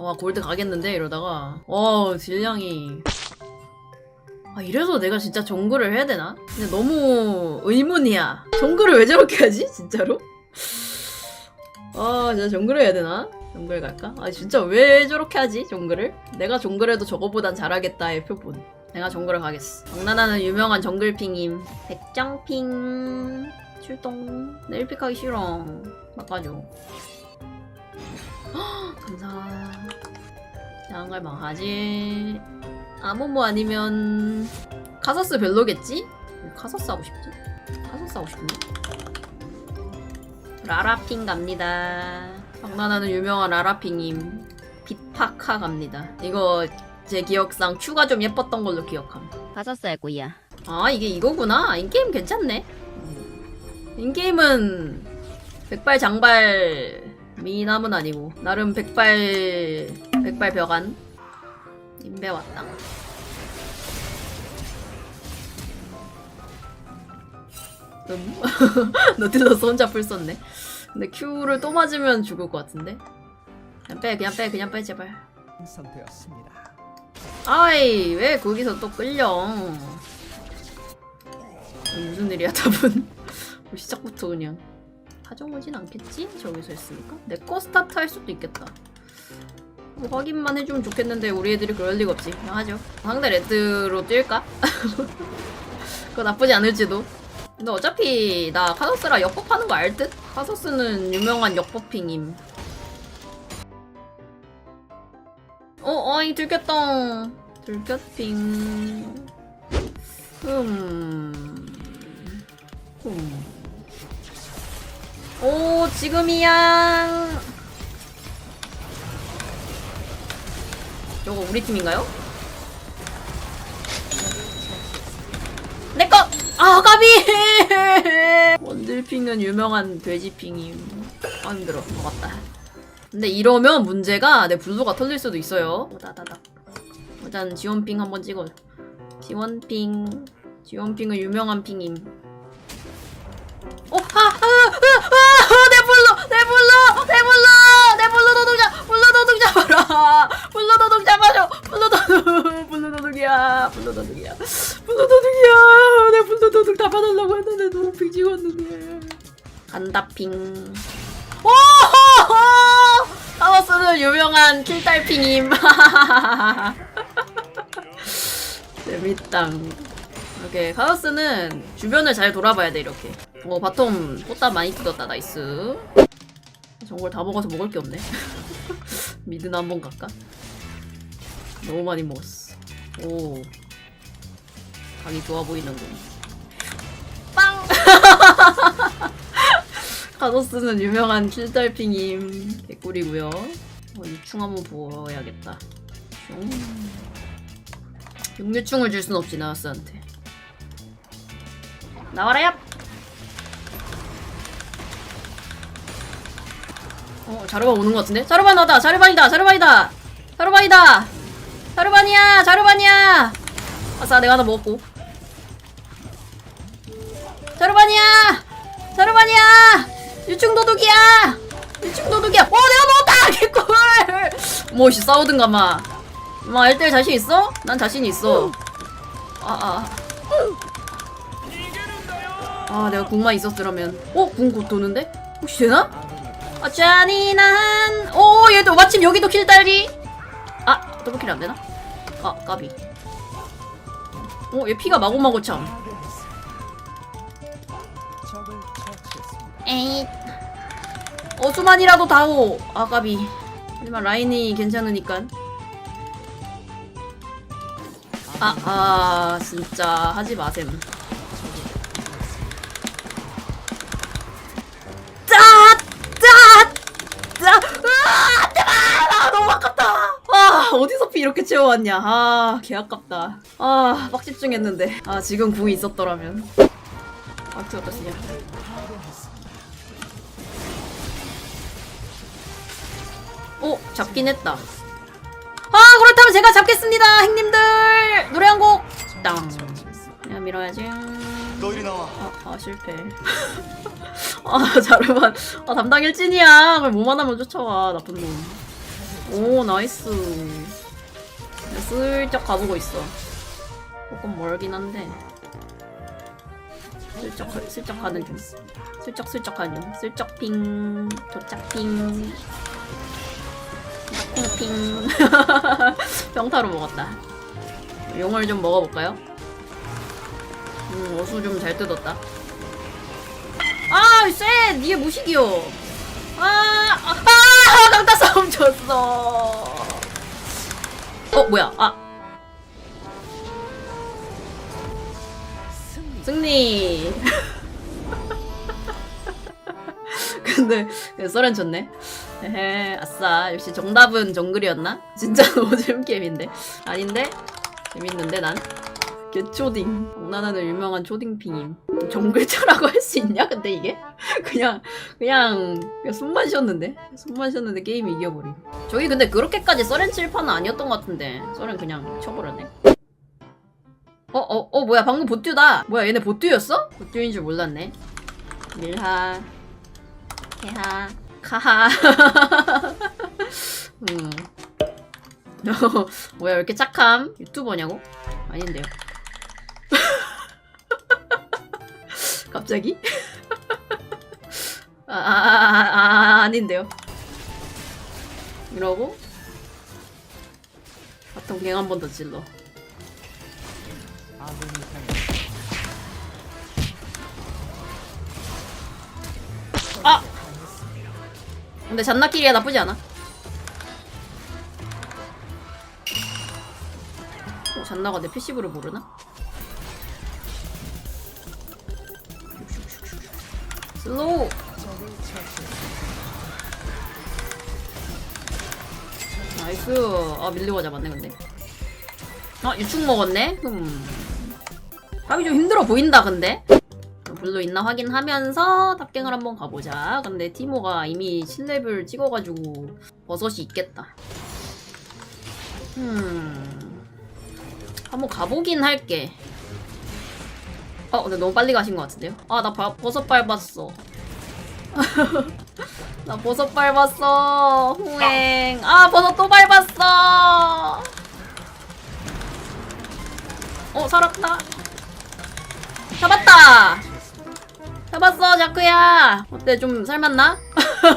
와 골드 가겠는데 이러다가 어 딜량이 아 이래서 내가 진짜 정글을 해야 되나? 근데 너무 의문이야 정글을 왜 저렇게 하지 진짜로? 아 진짜 정글을 해야 되나? 정글 갈까? 아 진짜 왜 저렇게 하지 정글을? 내가 정글해도 저거보단 잘하겠다의 표본 내가 정글을 가겠어 장난하는 유명한 정글핑임 백장핑 출동 내일 픽하기 싫어 바꿔줘 감사. 양갈 망하지. 아무모 아니면 카서스 별로겠지? 왜 카서스 하고 싶지? 카서스 하고 싶네. 라라핑 갑니다. 장난하는 유명한 라라핑임. 빛파카 갑니다. 이거 제 기억상 큐가 좀 예뻤던 걸로 기억함. 살 꼬야. 아 이게 이거구나. 인게임 괜찮네. 인게임은 백발 장발 미남은 아니고 나름 백발 백발 벽안 인베 왔다. 음? 너틸러스 혼자 풀 썼네. 근데 Q를 또 맞으면 죽을 것 같은데. 그냥 빼, 그냥 빼, 그냥 빼 제발. 완성되었습니다. 아이 왜 거기서 또 끌려 무슨 일이야 답은 뭐 시작부터 그냥 하정 오진 않겠지? 저기서 했으니까 내 거 스타트 할 수도 있겠다 뭐 확인만 해주면 좋겠는데 우리 애들이 그럴 리가 없지 그냥 하죠 상대 레드로 뛸까? 그거 나쁘지 않을지도 근데 어차피 나 카서스라 역법하는 거 알 듯? 카서스는 유명한 역법핑임 어, 어이, 들켰다. 들켰핑. 음. 음. 오, 지금이야. 저거 우리 팀인가요? 내꺼! 아, 까비! 원딜핑은 유명한 돼지핑임. 아, 힘들어. 먹었다. 근데 이러면 문제가 내 블루가 털릴 수도 있어요. 일단 지원핑 한번 찍어. 지원핑. 지원핑은 유명한 핑임. 어, 아, 아, 아, 아, 내 블루, 내 블루, 내 블루, 내 블루 노동자, 블루 노동자 봐라. 블루 노동자 봐줘. 블루 노동, 블루 블루 노동이야. 내 노동 다 받으려고 했는데 노동핑 찍었는데. 간다 핑. 오! 타워스는 유명한 킬달핑임. 재밌다. 이렇게 카오스는 주변을 잘 돌아봐야 돼 이렇게. 어 바텀 꽃다 많이 뜯었다 나이스. 정글 다 먹어서 먹을 게 없네. 미드나 한번 갈까? 너무 많이 먹었어. 오. 각이 좋아 보이는군. 빵! 카도스는 유명한 킬달핑임 개꿀이고요. 어, 유충 한번 보여야겠다. 슝. 육류충을 줄 순 없지 나우스한테. 나와라 얍! 어 자르반 오는 것 같은데? 자르반 나다! 자르반이다! 자르반이다! 자르반이다! 자르반이야! 자르반이야! 아싸 내가 하나 먹었고 자르반이야! 자르반이야! 유충 도둑이야! 유충 도둑이야! 어, 내가 먹었다! 개꿀! 뭐씨, 싸우든가, 마. 마, 1대1 자신 있어? 난 자신 있어. 아, 아. 아, 내가 궁만 있었더라면. 어? 궁 곧 도는데? 혹시 되나? 아, 잔인한. 오, 얘도 마침 여기도 킬딸이. 아, 더블킬 안 되나? 아, 까비. 어, 얘 피가 마구마구 참. 에잇. 어수만이라도 다오. 아가비. 하지만 라인이 괜찮으니까. 아, 아, 진짜 하지 마셈. 아. 아, 어디서 피 이렇게 채워왔냐. 아, 개 아깝다. 아, 빡 집중했는데. 아, 지금 궁이 있었더라면. 아트 어떠시냐? 오 잡긴 했다. 아 그렇다면 제가 잡겠습니다 행님들! 노래 한 곡! 땅. 그냥 밀어야지. 나와. 아, 아 실패. 아 자르만 아 담당 일진이야. 왜 뭐만 하면 쫓아와 나쁜 놈. 오 나이스. 슬쩍 가보고 있어. 조금 멀긴 한데 슬쩍 슬쩍 가는 중 슬쩍 슬쩍 가는 중 슬쩍 핑 도착 핑 핑핑 평타로 먹었다 용을 좀 먹어볼까요? 음 어수 좀 잘 뜯었다 아, 쎄! 니의 무식이요. 아, 아, 아, 강타 싸움 졌어. 어, 근데 썰은 졌네. 에헤, 아싸. 역시 정답은 정글이었나? 진짜 노잼 게임인데. 아닌데? 재밌는데 난. 개초딩. 장난하는 유명한 초딩핑임. 정글차라고 할 수 있냐? 근데 이게? 그냥, 그냥, 그냥 숨만 쉬었는데? 숨만 쉬었는데 게임이 이겨버림. 저기 근데 그렇게까지 썰렌 칠판은 아니었던 것 같은데. 썰렌 그냥 쳐버렸네. 어, 어, 어, 뭐야. 방금 보뚜다. 뭐야, 얘네 보뚜였어? 보뚜인 줄 몰랐네. 밀하, 해하, 카하. 음. 뭐야, 왜 이렇게 착함? 유튜버냐고? 아닌데요. 갑자기? 아, 아, 아, 아, 아, 아닌데요. 이러고 바텀 갱한 번 더 찔러. 아! 근데 잔나끼리가 나쁘지 않아. 어, 잔나가 내 패시브를 모르나? 슬로우! 나이스. 아, 밀리고 잡았네, 근데. 아, 유충 먹었네? 음. 하기 좀 힘들어 보인다, 근데? 불로 있나 확인하면서 탑갱을 한번 가보자. 근데 티모가 이미 7레벨 찍어가지고 버섯이 있겠다. 음. 한번 가보긴 할게. 어, 근데 너무 빨리 가신 것 같은데요? 아, 나 바- 버섯 밟았어. 나 버섯 밟았어. 후행. 아, 버섯 또 밟았어. 어, 살았다. 잡았다. 잡았어, 자크야. 어때, 좀 살맛나?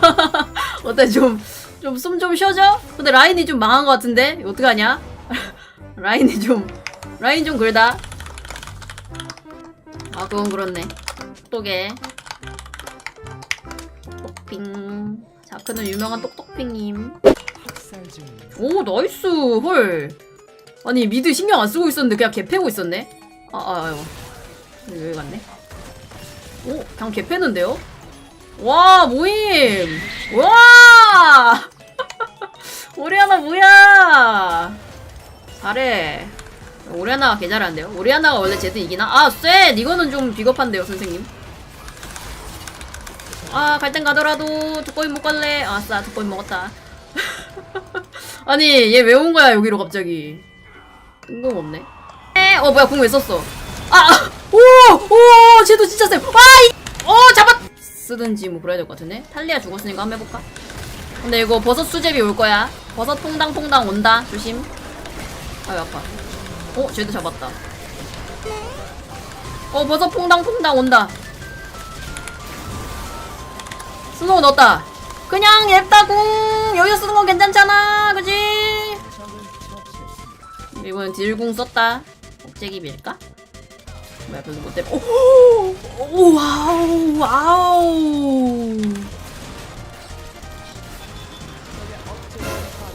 어때, 좀, 좀 숨좀 쉬어줘? 근데 라인이 좀 망한 것 같은데? 어떡하냐? 라인이 좀, 라인 좀 그러다. 아, 그건 그렇네. 똑똑해. 똑똑핑. 자크는 유명한 똑똑핑님. 오 나이스 헐 아니 미드 신경 안 쓰고 있었는데 그냥 개 패고 있었네 아아 아이고 여기 갔네 오 그냥 개 패는데요? 와 모임! 와! 오리아나 뭐야? 잘해. 오리아나가 개 잘하는데요? 오리아나가 원래 제드 이기나? 아 쎄 이거는 좀 비겁한데요 선생님? 아 갈 땐 가더라도 두꺼비 못 갈래. 아싸 두꺼비 먹었다. 아니 얘 왜 온 거야 여기로 갑자기? 뜬금없네. 에, 어 뭐야 궁 왜 썼어? 아 오오 쟤도 진짜 쎄아이어 잡았. 쓰든지 뭐 그래야 될 것 같은데? 탈리아 죽었으니까 한번 해볼까? 근데 이거 버섯 수제비 올 거야. 버섯 퐁당퐁당 온다. 조심. 아유 아파. 어 쟤도 잡았다. 어 버섯 퐁당퐁당 온다. 스노우 넣었다. 그냥 앱다궁. 여기서 쓰는 건 괜찮잖아. 그지. 이번엔 딜궁 썼다. 억제기 밀까? 뭐야 별로 못 때려 오, 오 와우 와우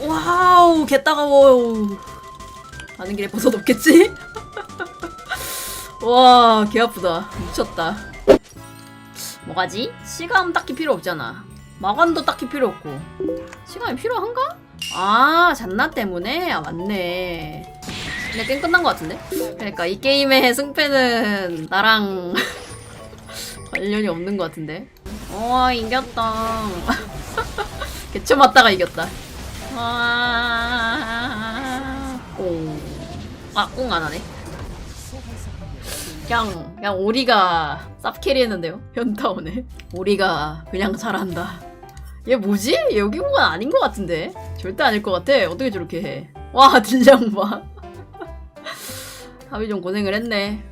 와우 개 따가워 가는 길에 버섯 없겠지? 와 개 아프다 미쳤다 뭐가지? 시감 딱히 필요 없잖아 마관도 딱히 필요 없고 시간이 필요한가? 아 잔나 때문에? 아 맞네 근데 게임 끝난 것 같은데? 그러니까 이 게임의 승패는 나랑 관련이 없는 것 같은데 와 이겼다 개쳐 맞다가 이겼다 아, 꽁. 아, 꽁 안 하네. 그냥, 그냥 오리가 쌉캐리 했는데요. 현타 오네. 오리가 그냥 잘한다. 얘 뭐지? 얘 여기 공간 아닌 것 같은데? 절대 아닐 것 같아. 어떻게 저렇게 해? 와, 딜량 봐. 하비 좀 고생을 했네.